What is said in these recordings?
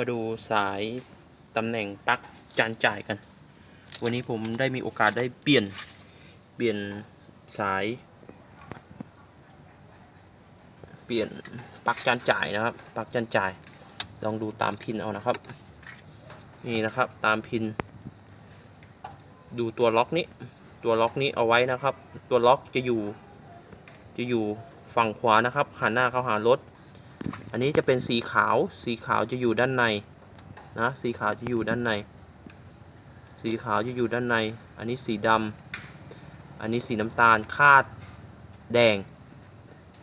มาดูสายตำแหน่งปลั๊กจานจ่ายกัน วันนี้ผมได้มีโอกาสได้เปลี่ยนเปลี่ยนสาย เปลี่ยนปลั๊กจานจ่ายนะครับปลั๊กจานจ่าย ลองดูตามพินเอานะครับ นี่นะครับตามพิน ดูตัวล็อกนี้ ตัวล็อกนี้เอาไว้นะครับ ตัวล็อกจะอยู่ จะอยู่ฝั่งขวานะครับหันหน้าเข้าหารถ อันนี้จะเป็นสีขาว สีขาวจะอยู่ด้านในนะ สีขาวจะอยู่ด้านใน สีขาวจะอยู่ด้านใน อันนี้สีดำอันนี้สีน้ำตาลคาดแดง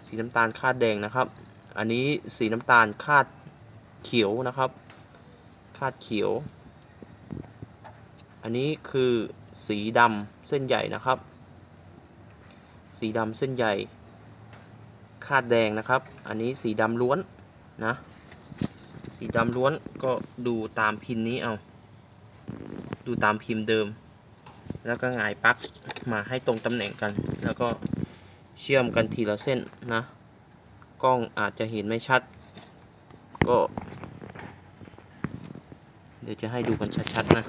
สีน้ำตาลคาดแดงนะครับ อันนี้สีน้ำตาลคาดเขียวนะครับ คาดเขียว อันนี้คือสีดำเส้นใหญ่นะครับ สีดำเส้นใหญ่ คาดแดงนะครับ อันนี้สีดำล้วนนะ สีดำล้วนก็ดูตามพิมพ์นี้เอา ดูตามพิมพ์เดิม แล้วก็หงายปลั๊กมาให้ตรงตำแหน่งกัน แล้วก็เชื่อมกันทีละเส้นนะ กล้องอาจจะเห็นไม่ชัด ก็ เดี๋ยวจะให้ดูกันชัดๆนะ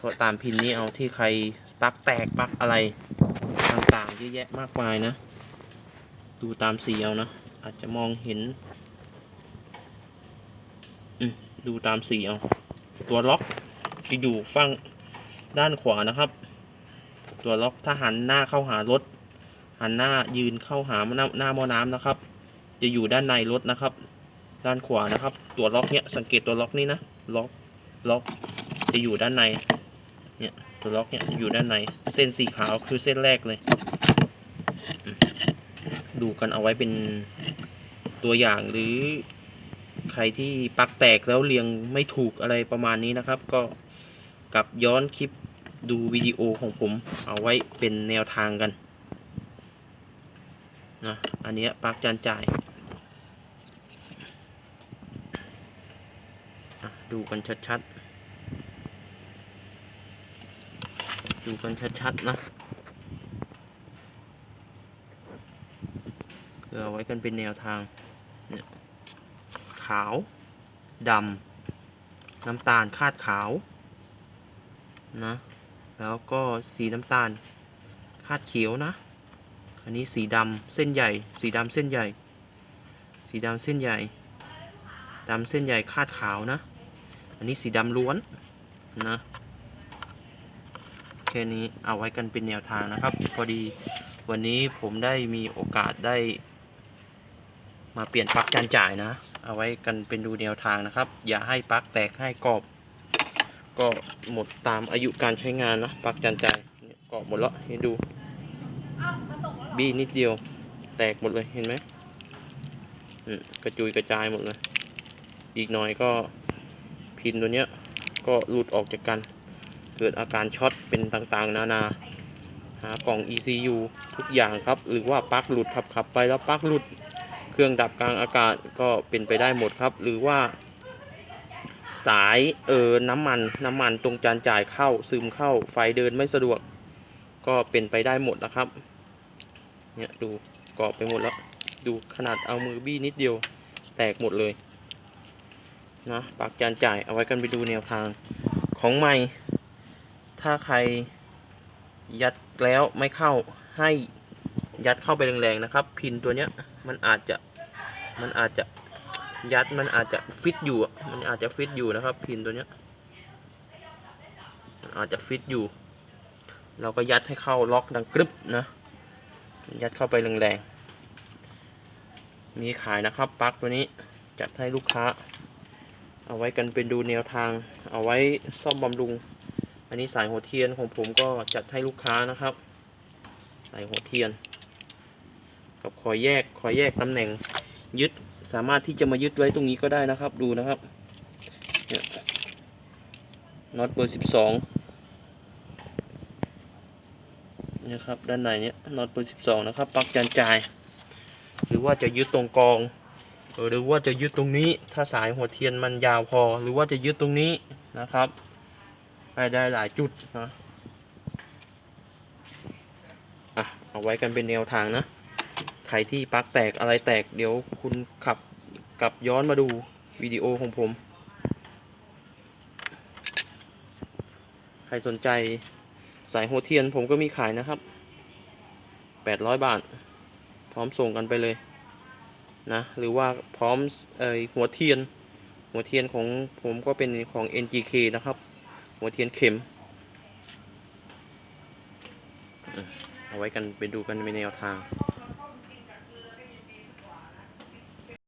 ก็ตามพิมพ์นี้เอาที่ใครปลั๊กแตกปลั๊กอะไรต่างๆเยอะแยะมากมายนะ ดูตามสีเอานะ อาจจะมองเห็นดูตามสีเอา ตัวล็อกจะอยู่ฝั่งด้านขวานะครับ ตัวล็อกถ้าหันหน้าเข้าหารถ หันหน้ายืนเข้าหาหน้าหน้าหม้อน้ำนะครับ จะอยู่ด้านในรถนะครับ ด้านขวานะครับ ตัวล็อกเนี้ยสังเกตตัวล็อกนี่นะ ล็อก ล็อกจะอยู่ด้านใน เนี่ย ตัวล็อกเนี่ยอยู่ด้านใน เส้นสีขาวคือเส้นแรกเลย ดูกันเอาไว้เป็นตัวอย่างหรือใครที่ปักแตกแล้วเรียงไม่ถูกอะไรประมาณนี้นะครับ ก็กลับย้อนคลิปดูวิดีโอของผมเอาไว้เป็นแนวทางกันนะอันเนี้ยปักจานจ่าย ดูกันชัดๆ ดูกันชัดๆ นะ เอเอาไว้กันเป็นแนวทางเนี่ยขาวดำน้ำตาลคาดขาวนะแล้วก็สีน้ำตาลคาดเขียวนะ อันนี้สีดำเส้นใหญ่ สีดำเส้นใหญ่ สีดำเส้นใหญ่ดำเส้นใหญ่คาดขาวนะ อันนี้สีดำล้วนนะแค่นี้เอาไว้กันเป็นแนวทางนะครับ พอดีวันนี้ผมได้มีโอกาสได้ มาเปลี่ยนปลั๊กจานจ่ายนะ เอาไว้กันเป็นดูแนวทางนะครับ อย่าให้ปลั๊กแตกให้กรอบ ก็หมดตามอายุการใช้งานนะปลั๊กจานจ่ายเนี่ยกรอบหมดแล้วให้ดู บี้นิดเดียว แตกหมดเลยเห็นไหมอืมกระจุยกระจายหมดเลย อีกหน่อยก็พินตัวเนี้ย ก็หลุดออกจากกัน เกิดอาการช็อตเป็นต่างๆ นานาหากล่อง ECU ทุกอย่างครับ หรือว่าปลั๊กหลุดขับขับไปแล้วปลั๊กหลุด เครื่องดับกลางอากาศก็เป็นไปได้หมดครับ หรือว่า สายเออน้ำมันน้ำมันตรงจานจ่ายเข้าซึมเข้าไฟเดินไม่สะดวก ก็เป็นไปได้หมดนะครับเนี่ยดูกรอบไปหมดแล้ว ดูขนาดเอามือบี้นิดเดียวแตกหมดเลยนะปากจานจ่ายเอาไว้กันไปดูแนวทางของใหม่ ถ้าใครยัดแล้วไม่เข้าให้ ยัดเข้าไปแรงๆนะครับ พินตัวเนี้ยมันอาจจะมันอาจจะยัดมันอาจจะฟิตอยู่มันอาจจะฟิตอยู่นะครับ พินตัวเนี้ยมันอาจจะฟิตอยู่ เราก็ยัดให้เข้าล็อกดังกรึบนะยัดเข้าไปแรงๆมีขายนะครับปลั๊กตัวนี้จัดให้ลูกค้า เอาไว้กันเป็นดูแนวทาง เอาไว้ซ่อมบำรุง อันนี้สายหัวเทียนของผมก็จัดให้ลูกค้านะครับ สายหัวเทียน กับคอยแยกคอยแยกตำแหน่งยึดสามารถที่จะมายึดไว้ตรงนี้ก็ได้นะครับดูนะครับน็อตเบอร์สิบสองนะครับด้านในเนี้ยน็อตเบอร์สิบสองนะครับปลั๊กจานจ่าย หรือว่าจะยึดตรงกองหรือว่าจะยึดตรงนี้ถ้าสายหัวเทียนมันยาวพอ หรือว่าจะยึดตรงนี้นะครับไปได้หลายจุดนะอะเอาไว้กันเป็นแนวทางนะ รที่ปลั๊กแตกอะไรแตกเดี๋ยวคุณขับกลับย้อนมาดูวิดีโอของผม ใครสนใจสายหัวเทียนผมก็มีขายนะครับ 800 บาท พร้อมส่งกันไปเลยนะ หรือว่าพร้อมเอ่ยหัวเทียน หัวเทียนของผมก็เป็นของ NGK นะครับ หัวเทียนเข็มอืมเอาไว้กันไปดูกันในแนวทาง